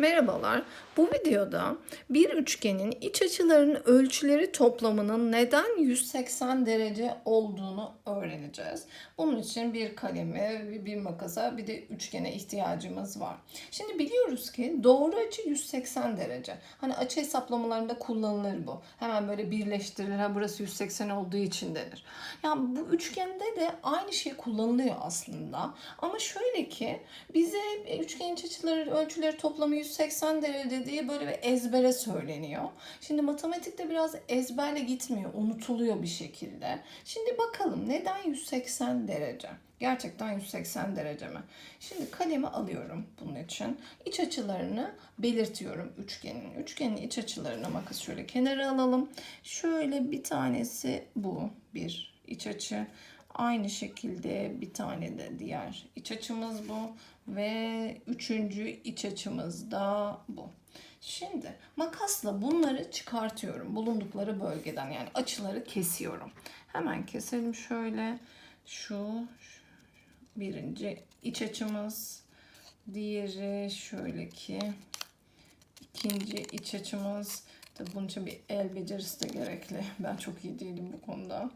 Merhabalar. Bu videoda bir üçgenin iç açılarının ölçüleri toplamının neden 180 derece olduğunu öğreneceğiz. Bunun için bir kaleme, bir makasa, bir de üçgene ihtiyacımız var. Şimdi biliyoruz ki doğru açı 180 derece. Hani açı hesaplamalarında kullanılır bu. Hemen böyle birleştirilir. Ha burası 180 olduğu için denir. Yani bu üçgende de aynı şey kullanılıyor aslında. Ama şöyle ki bize üçgenin iç açıları ölçüleri toplamı 180 derece diye böyle bir ezbere söyleniyor. Şimdi matematikte biraz ezberle gitmiyor, unutuluyor bir şekilde. Şimdi bakalım neden 180 derece? Gerçekten 180 derece mi? Şimdi kalemi alıyorum bunun için. İç açılarını belirtiyorum üçgenin. Üçgenin iç açılarına makas şöyle kenara alalım. Şöyle bir tanesi bu bir iç açı. Aynı şekilde bir tane de diğer iç açımız bu ve üçüncü iç açımız da bu. Şimdi makasla bunları çıkartıyorum bulundukları bölgeden. Yani açıları kesiyorum. Hemen keselim şöyle. Şu birinci iç açımız diğeri şöyle ki ikinci iç açımız. Tabii bunun için bir el becerisi de gerekli. Ben çok iyi değilim bu konuda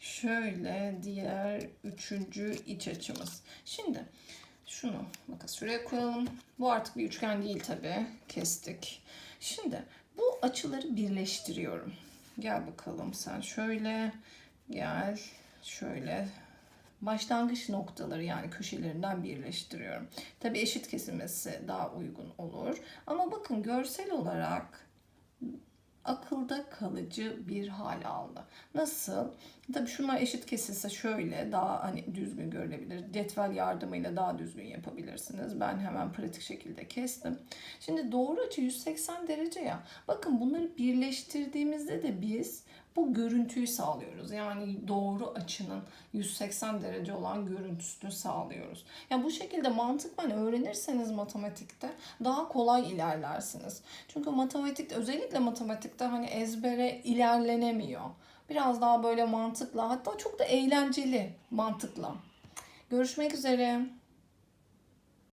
şöyle diğer üçüncü iç açımız. Şimdi şunu makas şuraya koyalım. Bu artık bir üçgen değil tabi kestik. Şimdi bu açıları birleştiriyorum. Gel bakalım sen şöyle gel şöyle. Başlangıç noktaları yani köşelerinden birleştiriyorum. Tabi eşit kesilmesi daha uygun olur. Ama bakın görsel olarak akılda kalıcı bir hal aldı. Nasıl? Tabii şunlar eşit kesilse şöyle daha hani düzgün görülebilir. Cetvel yardımıyla daha düzgün yapabilirsiniz. Ben hemen pratik şekilde kestim. Şimdi doğru açı 180 derece ya. Bakın bunları birleştirdiğimizde de biz bu görüntüyü sağlıyoruz. Yani doğru açının 180 derece olan görüntüsünü sağlıyoruz. Yani bu şekilde mantıkla öğrenirseniz matematikte daha kolay ilerlersiniz. Çünkü matematikte özellikle matematikte hani ezbere ilerlenemiyor. Biraz daha böyle mantıkla hatta çok da eğlenceli mantıkla. Görüşmek üzere.